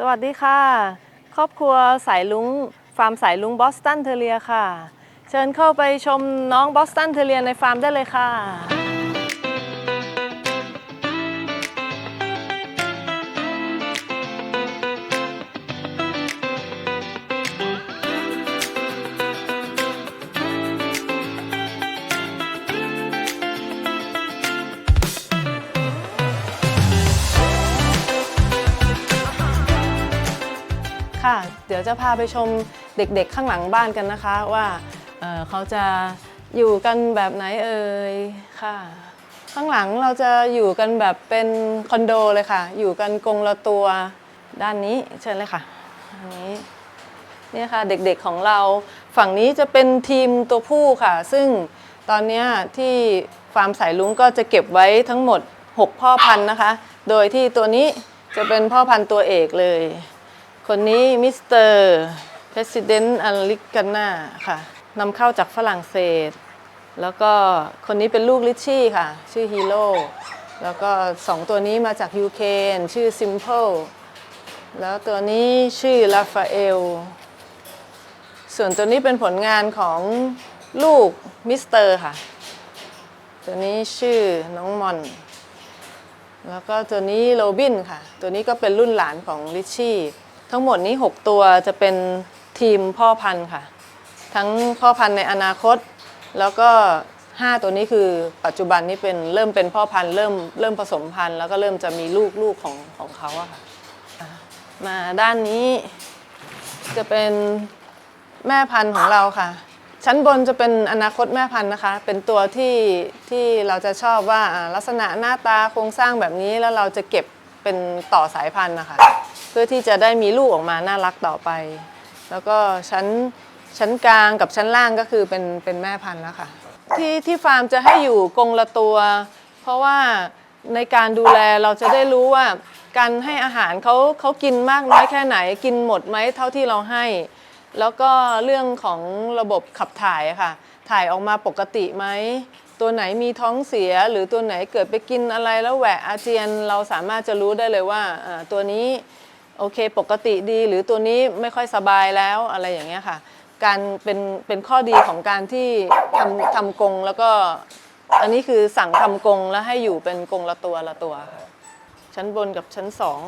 สวัสดีค่ะ ครอบครัวสายลุงฟาร์มสายลุงบอสตันเทเลียค่ะ เชิญเข้าไปชมน้องบอสตันเทเลียในฟาร์มได้เลยค่ะ ดี๋ยวจะพาไปชมเด็กๆข้างหลังบ้านกันนะคะว่าเเขาจะอยู่กันแบบไหนเอ่ยค่ะ ข้างหลังเราจะอยู่กันแบบเป็นคอนโดเลยค่ะ อยู่กันกรงละตัวด้านนี้เชิญเลยค่ะอันนี้นี่ค่ะเด็กๆของเราฝั่งนี้จะเป็นทีมตัวผู้ค่ะ ซึ่งตอนนี้ที่ฟาร์มสายลุงก็จะเก็บไว้ทั้งหมด 6 พ่อพันธุ์นะคะ โดยที่ตัวนี้จะเป็นพ่อพันธุ์ตัวเอกเลย คนนี้มิสเตอร์เพรสิดเนต์อลิกาน่าค่ะนำเข้าจากฝรั่งเศส แล้วก็คนนี้เป็นลูกลิชชี่ค่ะ ชื่อฮีโร่แล้วก็สองตัวนี้มาจากยูเคนชื่อซิม p พ e แล้วตัวนี้ชื่อลาฟาเอล ส่วนตัวนี้เป็นผลงานของลูกมิสเตอร์ค่ะ ตัวนี้ชื่อน้องมอน แล้วก็ตัวนี้โรบินค่ะ ตัวนี้ก็เป็นรุ่นหลานของลิชชี่ ทั้งหมดนี้ 6 ตัวจะเป็นทีมพ่อพันธุ์ค่ะ ทั้งพ่อพันธุ์ในอนาคต แล้วก็ 5 ตัวนี้คือปัจจุบันนี้เป็นเริ่มเป็นพ่อพันธุ์เริ่มเริ่มผสมพันธุ์แล้วก็เริ่มจะมีลูกลูกของของเขาอะค่ะมาด้านนี้จะเป็นแม่พันธุ์ของเราค่ะ ชั้นบนจะเป็นอนาคตแม่พันธุ์นะคะ เป็นตัวที่ที่เราจะชอบว่าลักษณะหน้าตาโครงสร้างแบบนี้แล้วเราจะเก็บเป็นต่อสายพันธุ์นะคะ พื่อที่จะได้มีลูกออกมาน่ารักต่อไป แล้วก็ชั้นชั้นกลางกับชั้นล่างก็คือเป็นเป็นแม่พันธุ์แล้วค่ะ ที่ที่ฟาร์มจะให้อยู่กรงละตัว เพราะว่าในการดูแลเราจะได้รู้ว่า การให้อาหารเขาเขากินมากน้อยแค่ไหน กินหมดไหมเท่าที่เราให้ แล้วก็เรื่องของระบบขับถ่ายอะค่ะ ถ่ายออกมาปกติไหมตัวไหนมีท้องเสียหรือตัวไหนเกิดไปกินอะไรแล้วแหวะอาเจียน เราสามารถจะรู้ได้เลยว่าตัวนี้ โอเคปกติดีหรือตัวนี้ไม่ค่อยสบายแล้วอะไรอย่างเงี้ยค่ะ การเป็นเป็นข้อดีของการที่ทำทำกรงแล้วก็อันนี้คือสั่งทำกรงแล้วให้อยู่เป็นกรงละตัวละตัวค่ะชั้นบนกับชั้นสอง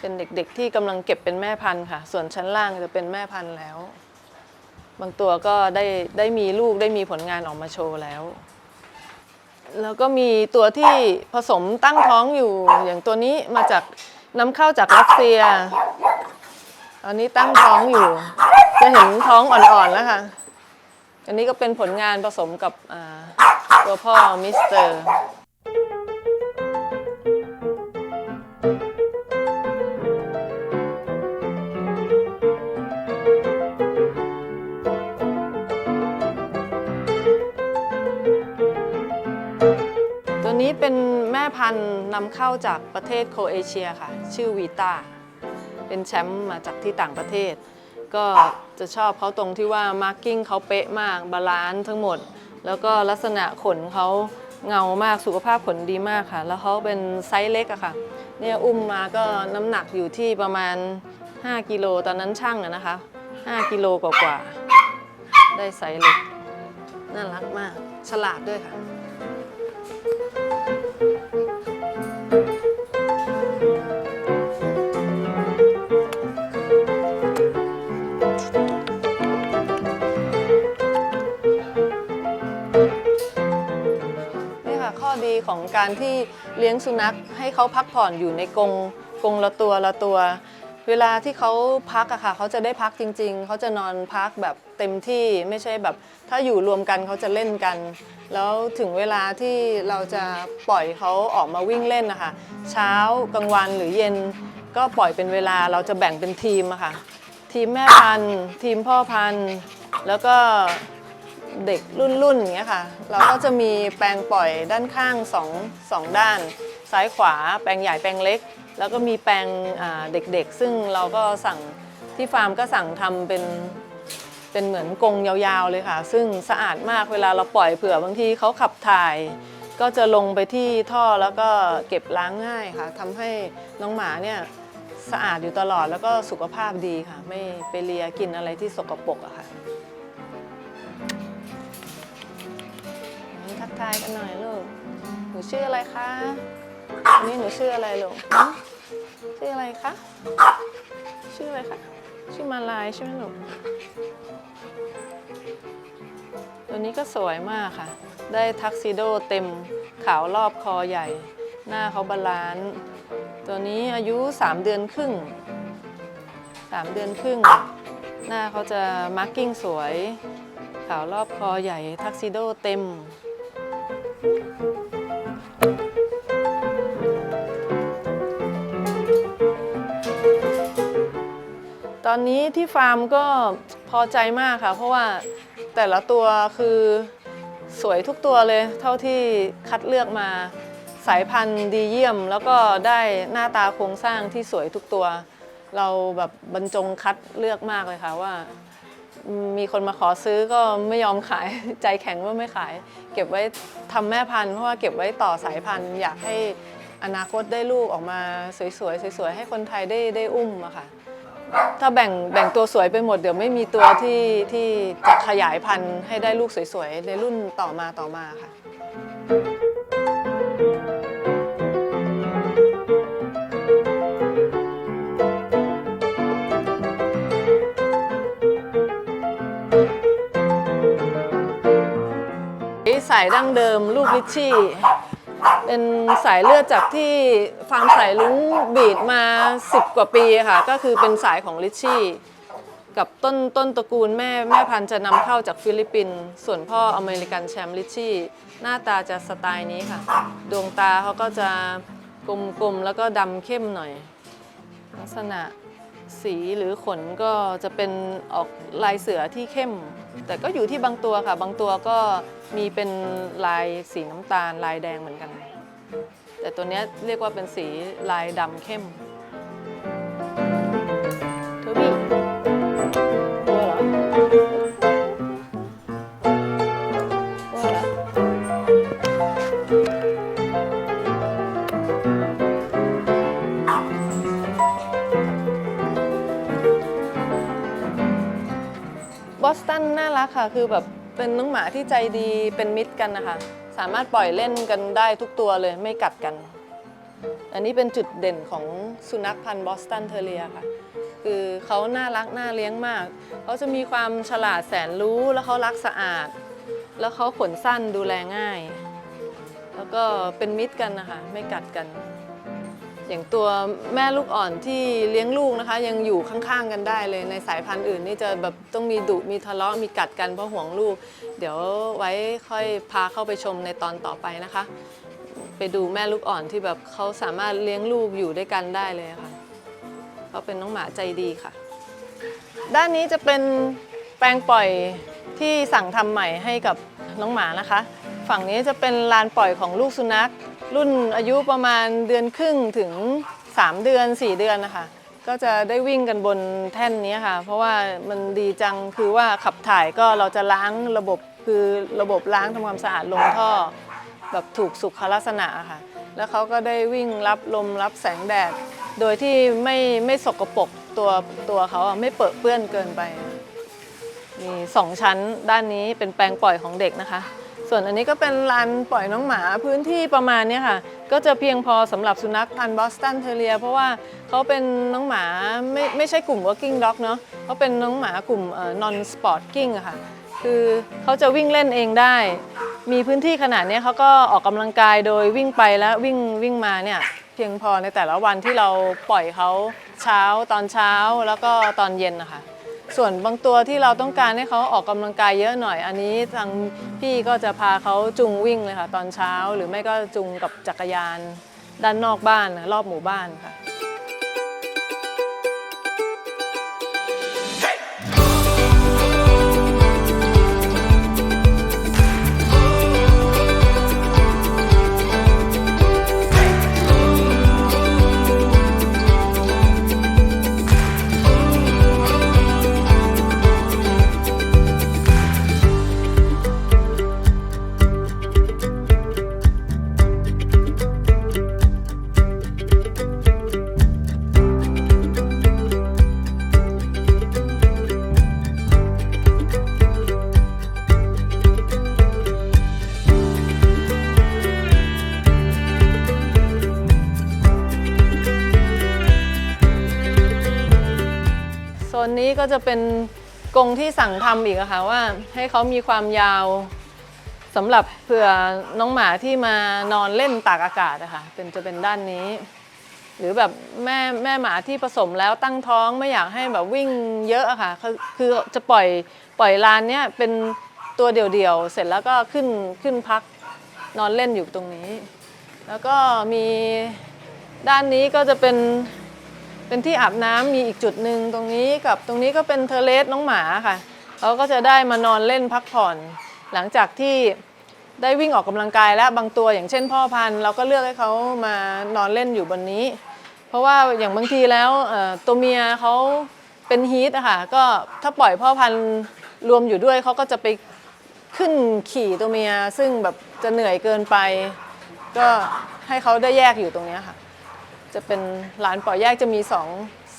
เป็นเด็กๆที่กำลังเก็บเป็นแม่พันธุ์ค่ะ ส่วนชั้นล่างจะเป็นแม่พันธุ์แล้ว บางตัวก็ได้ได้มีลูกได้มีผลงานออกมาโชว์แล้ว แล้วก็มีตัวที่ผสมตั้งท้องอยู่อย่างตัวนี้มาจาก นำเข้าจากรัสเซีย ตอนนี้ตั้งท้องอยู่ จะเห็นท้องอ่อนๆแล้วค่ะ อันนี้ก็เป็นผลงานผสมกับตัวพ่อมิสเตอร์ พันธุ์นำเข้าจากประเทศโครเอเชียค่ะ ชื่อวีตาเป็นแชมป์มาจากที่ต่างประเทศ ก็จะชอบเขาตรงที่ว่ามาร์กิ้งเขาเป๊ะมากบาลานซ์ทั้งหมด แล้วก็ลักษณะขนเขาเงามากสุขภาพขนดีมากค่ะ แล้วเขาเป็นไซส์เล็กอะค่ะเนี่ยอุ้มมาก็น้ำหนักอยู่ที่ประมาณ 5กิโลตอนนั้นช่างอะนะคะ 5กิโลกว่าๆได้ไซส์เล็กน่ารักมาก ฉลาดด้วยค่ะนี่ค่ะ การที่เลี้ยงสุนัขให้เขาพักผ่อนอยู่ในกรงกรงละตัวละตัว เวลาที่เขาพักอะค่ะเขาจะได้พักจริง ๆ เขาจะนอนพักแบบเต็มที่ไม่ใช่แบบ ถ้าอยู่รวมกันเขาจะเล่นกัน แล้วถึงเวลาที่เราจะปล่อยเขาออกมาวิ่งเล่นนะคะเช้ากลางวันหรือเย็นก็ปล่อยเป็นเวลาเราจะแบ่งเป็นทีมอะค่ะทีมแม่พันธุ์ ทีมพ่อพันธุ์ แล้วก็ เด็กรุ่นๆอย่างเงี้ยค่ะ เราก็จะมีแปลงปล่อยด้านข้างสองสองด้าน ซ้ายขวาแปลงใหญ่แปลงเล็ก แล้วก็มีแปลงเด็กๆ ซึ่งเราก็สั่งที่ฟาร์มก็สั่งทำเป็นเป็นเหมือนกรงยาวๆเลยค่ะ ซึ่งสะอาดมากเวลาเราปล่อยเผื่อบางทีเขาขับถ่าย ก็จะลงไปที่ท่อแล้วก็เก็บล้างง่ายค่ะทำให้น้องหมาเนี่ยสะอาดอยู่ตลอดแล้วก็สุขภาพดีค่ะ ไม่ไปเลียกินอะไรที่สกปรกอะค่ะ ทักายกันหน่อยลูก หนูชื่ออะไรคะวันนี้หนูชื่ออะไรลูกชื่ออะไรคะ ชื่ออะไรคะ ชื่อมาลายใช่ไหมลูก ตัวนี้ก็สวยมากค่ะ ได้ทักซิโดเต็มขาวรอบคอใหญ่ หน้าเขาบาลานซ์ตัวนี้อายุ 3 เดือนครึ่ง 3 เดือนครึ่ง หน้าเขาจะมาร์กกิ้งสวย ขาวรอบคอใหญ่ทักซิโดเต็ม ตอนนี้ที่ฟาร์มก็พอใจมากค่ะ เพราะว่าแต่ละตัวคือสวยทุกตัวเลย เท่าที่คัดเลือกมาสายพันธุ์ดีเยี่ยม แล้วก็ได้หน้าตาโครงสร้างที่สวยทุกตัว เราแบบบรรจงคัดเลือกมากเลยค่ะว่า มีคนมาขอซื้อก็ไม่ยอมขายใจแข็งว่าไม่ขาย เก็บไว้ทำแม่พันธุ์เพราะว่าเก็บไว้ต่อสายพันธุ์ อยากให้อนาคตได้ลูกออกมาสวยๆสวยๆให้คนไทยได้ได้อุ้มอะค่ะ ถ้าแบ่งแบ่งตัวสวยไปหมดเดี๋ยวไม่มีตัวที่ที่จะขยายพันธุ์ให้ได้ลูกสวยๆในรุ่นต่อมาต่อมาค่ะ สายดั้งเดิมลูกลิชชี่ เป็นสายเลือดจากที่ฟาร์มสายลุงบีดมา 10 กว่าปีค่ะ ก็คือเป็นสายของลิชชี่ กับต้นต้นตระกูลแม่แม่พันธุ์จะนำเข้าจากฟิลิปปินส์ส่วนพ่ออเมริกันแชมป์ลิชชี่ หน้าตาจะสไตล์นี้ค่ะ ดวงตาเขาก็จะกลมๆแล้วก็ดำเข้มหน่อย ลักษณะ สีหรือขนก็จะเป็นออกลายเสือที่เข้ม แต่ก็อยู่ที่บางตัวค่ะ บางตัวก็มีเป็นลายสีน้ำตาล ลายแดงเหมือนกัน แต่ตัวนี้เรียกว่าเป็นสีลายดำเข้ม อสตันน่ารักค่ะ คือแบบเป็นน้องหมาที่ใจดีเป็นมิตรกันนะคะ สามารถปล่อยเล่นกันได้ทุกตัวเลยไม่กัดกัน อันนี้เป็นจุดเด่นของสุนัขพันธุ์บอสตันเทอเรียค่ะ คือเขาน่ารักน่าเลี้ยงมาก เขาจะมีความฉลาดแสนรู้แล้วเขารักสะอาด แล้วเขาขนสั้นดูแลง่าย แล้วก็เป็นมิตรกันนะคะ ไม่กัดกัน อย่างตัวแม่ลูกอ่อนที่เลี้ยงลูกนะคะ ยังอยู่ข้างๆกันได้เลยในสายพันธุ์อื่นนี่จะแบบต้องมีดุมีทะเลาะมีกัดกันเพราะห่วงลูก เดี๋ยวไว้ค่อยพาเข้าไปชมในตอนต่อไปนะคะ ไปดูแม่ลูกอ่อนที่แบบเขาสามารถเลี้ยงลูกอยู่ด้วยกันได้เลยค่ะเขาเป็นน้องหมาใจดีค่ะ ด้านนี้จะเป็นแปลงปล่อยที่สั่งทำใหม่ให้กับน้องหมานะคะ ฝั่งนี้จะเป็นลานปล่อยของลูกสุนัข รุ่นอายุประมาณเดือนครึ่งถึง 3 เดือน 4 เดือนนะคะก็จะได้วิ่งกันบนแท่นนี้ค่ะ เพราะว่ามันดีจังคือว่าขับถ่ายก็เราจะล้างระบบคือระบบล้างทำความสะอาดลงท่อ แบบถูกสุขลักษณะค่ะ แล้วเขาก็ได้วิ่งรับลมรับแสงแดด โดยที่ไม่ไม่สกปรกตัวตัวเขาไม่เปื้อเปื้อนเกินไป มีสองชั้นด้านนี้เป็นแปลงปล่อยของเด็กนะคะ ส่วนอันนี้ก็เป็นลานปล่อยน้องหมาพื้นที่ประมาณนี้ค่ะ ก็จะเพียงพอสำหรับสุนัขพันธุ์บอสตันเทเรีย เพราะว่าเขาเป็นน้องหมาไม่ไม่ใช่กลุ่ม working dog เนาะเขาเป็นน้องหมากลุ่ม non sporting ค่ะ คือเขาจะวิ่งเล่นเองได้ มีพื้นที่ขนาดนี้เขาก็ออกกำลังกายโดยวิ่งไปแล้ววิ่งวิ่งมาเนี่ยเพียงพอในแต่ละวันที่เราปล่อยเขาเช้าตอนเช้าแล้วก็ตอนเย็นนะคะ ส่วนบางตัวที่เราต้องการให้เขาออกกำลังกายเยอะหน่อย อันนี้ทางพี่ก็จะพาเขาจุงวิ่งเลยค่ะ ตอนเช้า หรือไม่ก็จุงกับจักรยาน ด้านนอกบ้านรอบหมู่บ้านค่ะ จะเป็นกรงที่สั่งทำอีกอะค่ะว่าให้เขามีความยาวสำหรับเผื่อน้องหมาที่มานอนเล่นตากอากาศอะค่ะเป็นจะเป็นด้านนี้ หรือแบบแม่แม่หมาที่ผสมแล้วตั้งท้องไม่อยากให้แบบวิ่งเยอะอะค่ะคือคือจะปล่อยปล่อยลานเนี้ยเป็นตัวเดี่ยวๆเสร็จแล้วก็ขึ้นขึ้นพักนอนเล่นอยู่ตรงนี้ แล้วก็มีด้านนี้ก็จะเป็น เป็นที่อาบน้ำมีอีกจุดหนึ่งตรงนี้กับตรงนี้ก็เป็นเทเลสน้องหมาค่ะเขาก็จะได้มานอนเล่นพักผ่อน หลังจากที่ได้วิ่งออกกำลังกายแล้วบางตัวอย่างเช่น พ่อพันธุ์เราก็เลือกให้เขามานอนเล่นอยู่บนนี้ เพราะว่าอย่างบางทีแล้วตัวเมียเขาเป็นฮีทอะค่ะก็ถ้าปล่อยพ่อพันธุ์รวมอยู่ด้วยเขาก็จะไปขึ้นขี่ตัวเมียซึ่งแบบจะเหนื่อยเกินไป ก็ให้เขาได้แยกอยู่ตรงนี้ค่ะ จะเป็นลานปล่อยแยกจะมีสอง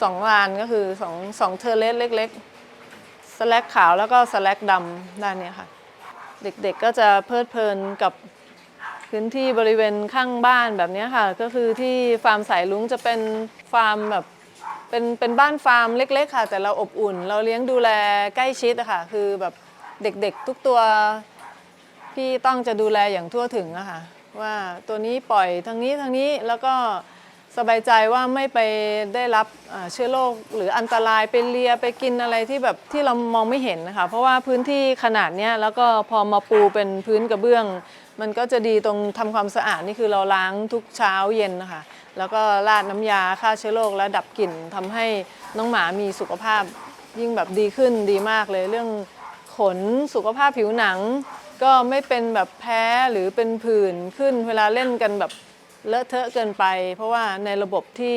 สองลานก็คือสองสองเทอร์เลสเล็กๆสแลกขาวแล้วก็สแลกดำด้านนี้ค่ะ เด็กๆก็จะเพลิดเพลินกับพื้นที่บริเวณข้างบ้านแบบนี้ค่ะ ก็คือที่ฟาร์มสายลุงจะเป็นฟาร์มแบบเป็นเป็นบ้านฟาร์มเล็ก ๆ ค่ะ แต่เราอบอุ่น เราเลี้ยงดูแลใกล้ชิดอะค่ะ คือแบบเด็กๆทุกตัวพี่ต้องจะดูแลอย่างทั่วถึงอะค่ะว่าตัวนี้ปล่อยทางนี้ทางนี้แล้วก็ สบายใจว่าไม่ไปได้รับเชื้อโรคหรืออันตรายไปเลียไปกินอะไรที่แบบที่เรามองไม่เห็นนะคะ เพราะว่าพื้นที่ขนาดเนี้ยแล้วก็พอมาปูเป็นพื้นกระเบื้อง มันก็จะดีตรงทำความสะอาดนี่คือเราล้างทุกเช้าเย็นนะคะ แล้วก็ราดน้ำยาฆ่าเชื้อโรคและดับกลิ่นทำให้น้องหมามีสุขภาพยิ่งแบบดีขึ้นดีมากเลยเรื่องขนสุขภาพผิวหนัง ก็ไม่เป็นแบบแพ้หรือเป็นผื่นขึ้นเวลาเล่นกันแบบ เลอะเทอะเกินไป เพราะว่าในระบบที่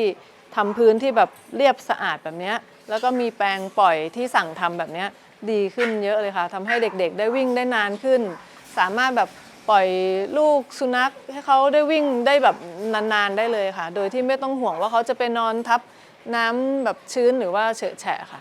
ทำพื้นที่แบบเรียบสะอาดแบบเนี้ยแล้วก็มีแปรงปล่อยที่สั่งทำแบบเนี้ยดีขึ้นเยอะเลยค่ะทำให้เด็กๆ ได้วิ่งได้นานขึ้น สามารถแบบปล่อยลูกสุนัขให้เขาได้วิ่งได้แบบนานๆได้เลยค่ะ โดยที่ไม่ต้องห่วงว่าเขาจะไปนอนทับน้ำแบบชื้นหรือว่าเฉอะแฉะค่ะ